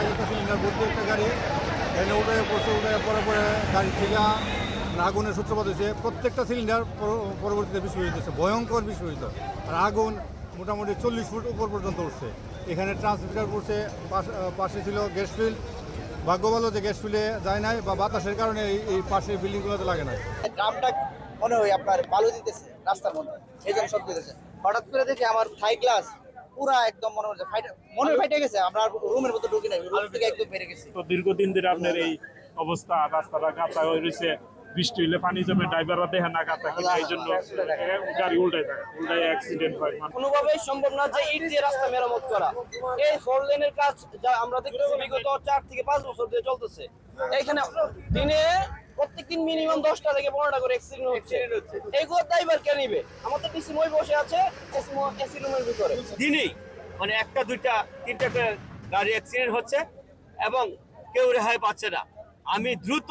Cylinder গাড়ি পড়ছে উঠে পরে পরে গাড়ি আগুনের সূত্রপাত হয়েছে। প্রত্যেকটা সিলিন্ডার পর- পরবর্তীতে বিস্ফোরিত হয়েছে ভয়ঙ্কর বিস্ফোরিত। আর আগুন মোটামুটি চল্লিশ ফুট উপর পর্যন্ত উঠছে। এখানে ট্রান্সমিটার পড়ছে, পাশ- ছিল গ্যাস ফিল্ড। ভাগ্য ভালো যে গ্যাস ফিল্ডে যায় নাই বা বাতাসের কারণে এই পাশের বিল্ডিংগুলোতে লাগে না ড্রামটা মনে হয় আপনার বালু দিতেছে রাস্তার মধ্যে, এই জন্য দিতেছে হঠাৎ করে দেখি আমার থাই গ্লাস পুরা একদম মনে হচ্ছে মনে ফাইটে গেছে আমরা রুমের মধ্যে ঢুকি নাই রুম থেকে একদম বেড়ে গেছি। তো দীর্ঘদিন ধরে আপনার এই অবস্থা রাস্তাটা কাঁচা হয়ে রয়েছে বৃষ্টি হইলে পানি জমে ড্রাইভাররা দেখে না কিনা এই জন্য গাড়ি উল্টায় থাকে উল্টায় অ্যাক্সিডেন্ট হয়। কোনোভাবেই সম্ভব না যে ইট দিয়ে রাস্তা মেরামত করা। এই ফোর লেনের কাজ যা আমরা দেখতেছি বিগত চার থেকে পাঁচ বছর ধরে চলতেছে। এখানে দিনে প্রত্যেকদিন মিনিমাম দশটা থেকে পনেরোটা করে অ্যাক্সিডেন্ট হচ্ছে। এইগুলো ড্রাইভার কে নিবে? আমাদের ডিসি মই বসে আছে এসি রুমের ভিতরে। দিনেই মানে একটা দুইটা তিনটা গাড়ি অ্যাক্সিডেন্ট হচ্ছে এবং কেউ রেহাই পাচ্ছে না। আমি দ্রুত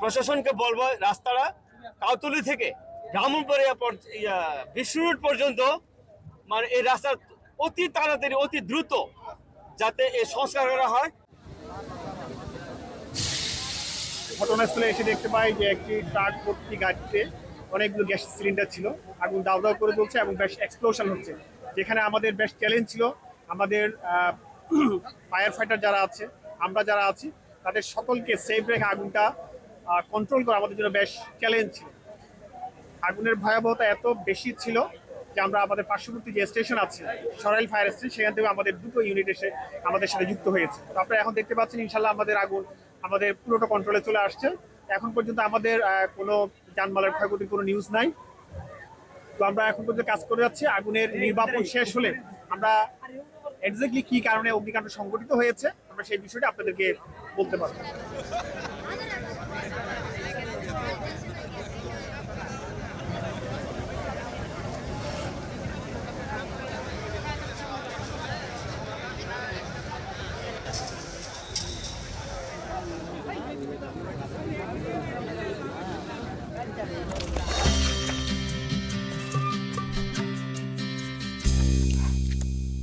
প্রশাসনকে বলব রাস্তাটা কাউতলি থেকে ব্রাহ্মণবাড়িয়া বিশ্ব রোড পর্যন্ত মানে এই রাস্তা অতি তাড়াতাড়ি অতি দ্রুত যাতে এই সংস্কার করা হয়। ঘটনাস্থলে এসে দেখতে পাই যে একটি ট্রাক ভর্তি গাড়িতে অনেকগুলো গ্যাস সিলিন্ডার ছিল, আগুন দাউ দাউ করে চলছে এবং বেশ এক্সপ্লোশন হচ্ছে। যেখানে আমাদের বেশ চ্যালেঞ্জ ছিল, আমাদের ফায়ার ফাইটার যারা আছে, আমরা যারা আছি, তাদের সকলকে সেফ রেখে আগুনটা কন্ট্রোল করা আমাদের জন্য বেশ চ্যালেঞ্জ ছিল। আগুনের ভয়াবহতা এত বেশি ছিল যে আমরা আমাদের পার্শ্ববর্তী যে স্টেশন আছে, সরাইল ফায়ার স্টেশন সেখান থেকে আমাদের দুটো ইউনিট এসে আমাদের সাথে যুক্ত হয়েছে। আপনারা এখন দেখতে পাচ্ছেন ইনশাল্লাহ আমাদের আগুন আমাদের পুরোটা কন্ট্রোলে চলে আসছে। এখন পর্যন্ত আমাদের কোনো যানমালের ক্ষয়ক্ষতির কোনো নিউজ নাই। তো আমরা এখন পর্যন্ত কাজ করে যাচ্ছি। আগুনের নির্বাপন শেষ হলে আমরা এক্স্যাক্টলি কি কারণে অগ্নিকাণ্ড সংঘটিত হয়েছে, আমরা সেই বিষয়টা আপনাদেরকে বলতে পারব।